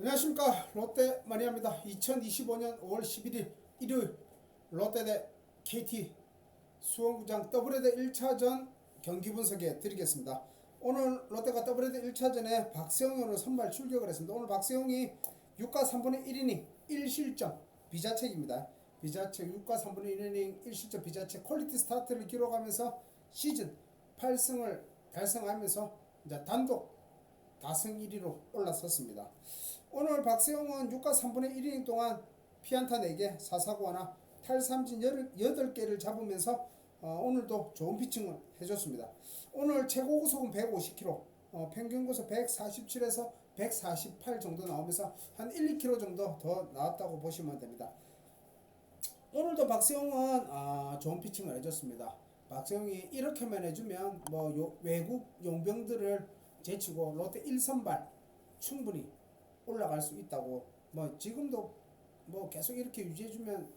안녕하십니까 롯데 마니아입니다. 2025년 5월 11일 일요일 롯데 대 KT 수원구장 더블헤더 1차전 경기 분석해 드리겠습니다. 오늘 롯데가 더블헤더 1차전에 박세웅으로 선발 출격을 했습니다. 오늘 박세웅이 6과 3분의 1이닝 1실점 비자책입니다. 비자책 6과 3분의 1이닝 1실점 비자책 퀄리티 스타트를 기록하면서 시즌 8승을 달성하면서 이제 단독 다승 1위로 올라섰습니다. 오늘 박세웅은 6과 3분의 1이닝 동안 피안타 4개, 사사구 하나, 탈삼진 8개를 잡으면서 어, 오늘도 좋은 피칭을 해줬습니다. 오늘 최고 구속은 150km, 어, 평균 구속 147에서 148 정도 나오면서 한 1, 2km 정도 더 나왔다고 보시면 됩니다. 오늘도 박세웅은 아, 좋은 피칭을 해줬습니다. 박세웅이 이렇게만 해주면 뭐 요- 외국 용병들을 제치고 롯데 1선발 충분히 올라갈 수 있다고 뭐 지금도 뭐 계속 이렇게 유지해주면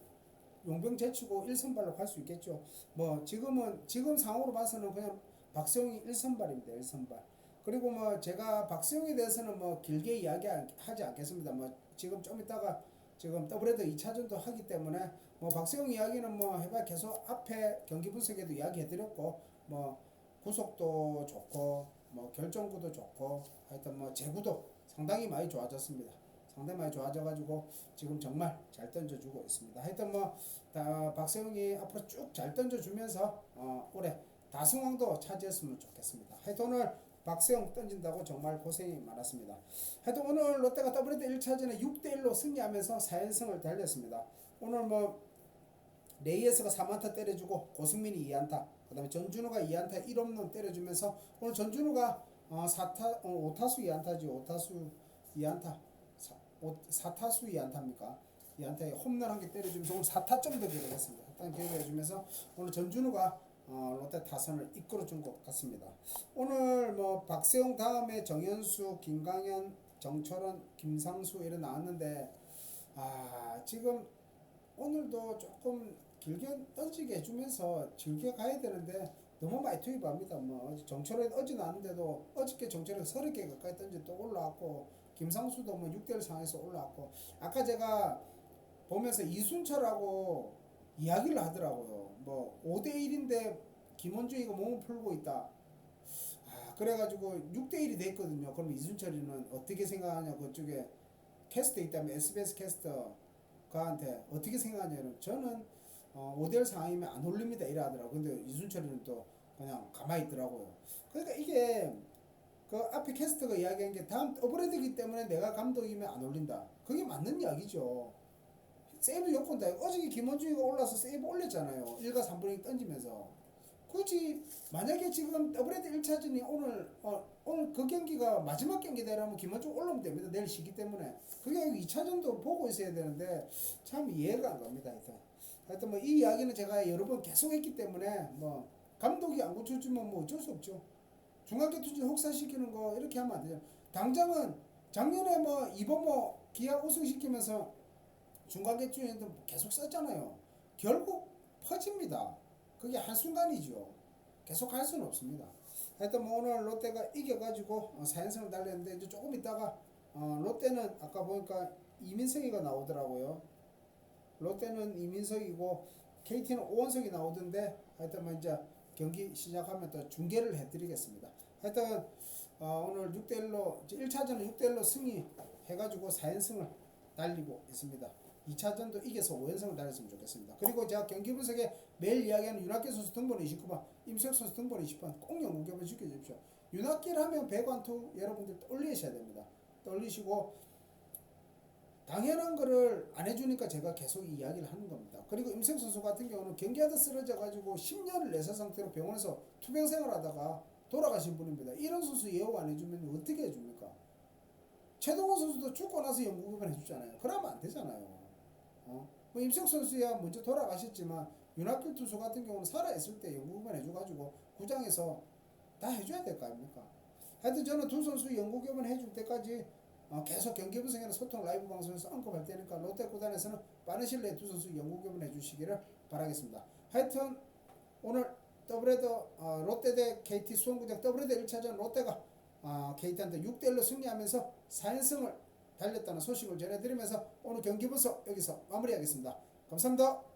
용병 제치고 1선발로 갈 수 있겠죠. 뭐 지금은 지금 상황으로 봐서는 그냥 박세웅이 1선발입니다. 1선발. 그리고 뭐 제가 박세웅에 대해서는 뭐 길게 이야기하지 않겠습니다. 뭐 지금 좀 이따가 지금 더블헤더 2차전도 하기 때문에 뭐 박세웅 이야기는 뭐 해봐 계속 앞에 경기 분석에도 이야기해드렸고 뭐 구속도 좋고 뭐 결정구도 좋고 하여튼 뭐 제구도 상당히 많이 좋아졌습니다. 상당히 많이 좋아져가지고 지금 정말 잘 던져주고 있습니다. 하여튼 뭐 다, 박세웅이 앞으로 쭉 잘 던져주면서 어, 올해 다승왕도 차지했으면 좋겠습니다. 하여튼 오늘 박세웅 던진다고 정말 고생이 많았습니다. 하여튼 오늘 롯데가 더블헤더 1차전에 6대1로 승리하면서 4연승을 달렸습니다. 오늘 뭐 레이에스가 3안타 때려주고 고승민이 2안타 그 다음에 전준우가 2안타 1홈런 때려주면서 오늘 전준우가 어, 4타, 어, 5타수 2안타지 5타수 2안타 4, 4타수 2안타입니까? 2안타에 홈런 한 개 때려주면서 오늘 4타점도 기록했습니다. 4타점 기록해주면서 오늘 전준우가 어, 롯데 타선을 이끌어준 것 같습니다. 오늘 뭐 박세웅 다음에 정현수, 김강현, 정철원, 김상수 이런 나왔는데 아 지금 오늘도 조금 길게 던지게 해주면서 즐겨 가야 되는데 너무 많이 투입합니다. 뭐 정철에 어제 나왔는데도 어저께 정철에 30개 가까이 던지 또 올라왔고 김상수도 뭐 6대1 상에서 올라왔고 아까 제가 보면서 이순철하고 이야기를 하더라고요. 뭐 5대1인데 김원중이가 몸을 풀고 있다. 아, 그래가지고 6대1이 됐거든요. 그럼 이순철이는 어떻게 생각하냐, 그쪽에 캐스터 있다면 SBS 캐스터가한테 어떻게 생각하냐면 저는 어, 5대1 상황이면 안 올립니다. 이래 하더라고. 근데 이순철이는 또 그냥 가만히 있더라고요. 그러니까 이게 그 앞에 캐스터가 이야기한 게 다음 오버레드기 때문에 내가 감독이면 안 올린다. 그게 맞는 이야기죠. 세이브 요건다. 어저께 김원중이가 올라서 세이브 올렸잖아요. 1과 3분의 던지면서. 굳이 만약에 지금 더블헤드 1차전이 오늘 어, 오늘 그 경기가 마지막 경기다라면 김원중 올라오면 됩니다. 내일 쉬기 때문에. 그게 아니고 2차전도 보고 있어야 되는데 참 이해가 안 갑니다. 하여튼. 하여튼 뭐 이 이야기는 제가 여러 번 계속 했기 때문에 뭐 감독이 안 고쳐주면 뭐 어쩔 수 없죠. 중간계 투지 혹사시키는 거 이렇게 하면 안 되죠. 당장은 작년에 뭐 이번 뭐 기아 우승시키면서 중간계 투지도 계속 썼잖아요. 결국 퍼집니다. 그게 한순간이죠. 계속 할 수는 없습니다. 하여튼 뭐 오늘 롯데가 이겨가지고 어, 4연승을 달렸는데 이제 조금 있다가 어, 롯데는 아까 보니까 이민석이가 나오더라고요. 롯데는 이민석이고 KT는 오원석이 나오던데 하여튼 뭐 이제 경기 시작하면 또 중계를 해드리겠습니다. 하여튼 어, 오늘 6대 1로 1차전은 6대 1로 승리 해가지고 4연승을 달리고 있습니다. 2차전도 이겨서 5연승을 달렸으면 좋겠습니다. 그리고 제가 경기 분석에 매일 이야기하는 윤학길 선수 등번 29번, 임석 선수 등번 20번 꼭 연구해보 시켜주십시오. 윤학길 하면 배관투 여러분들 떠올리셔야 됩니다. 떠올리시고 당연한 거를 안 해주니까 제가 계속 이야기를 하는 겁니다. 그리고 임생 선수 같은 경우는 경기하다 쓰러져 가지고 10년을 내사 상태로 병원에서 투병 생활하다가 돌아가신 분입니다. 이런 선수 예우 안 해주면 어떻게 해줍니까? 최동원 선수도 죽고 나서 영국을 해주잖아요. 그러면 안 되잖아요. 어? 뭐 임석 선수야 먼저 돌아가셨지만 윤학길 투수 같은 경우는 살아있을 때 영국을 해줘가지고 구장에서 다 해줘야 될 거 아닙니까? 하여튼 저는 두 선수 영국협은 해줄 때까지 어, 계속 경기 분석이나 소통 라이브 방송에서 언급할 테니까 롯데 구단에서는 빠른 시일 내에 두 선수 영국협은 해주시기를 바라겠습니다. 하여튼 오늘 더블헤더 어, 롯데 대 KT 수원구장 더블헤더 1차전 롯데가 어, KT한테 6대1로 승리하면서 4연승을 달렸다는 소식을 전해드리면서 오늘 경기 분석 여기서 마무리하겠습니다. 감사합니다.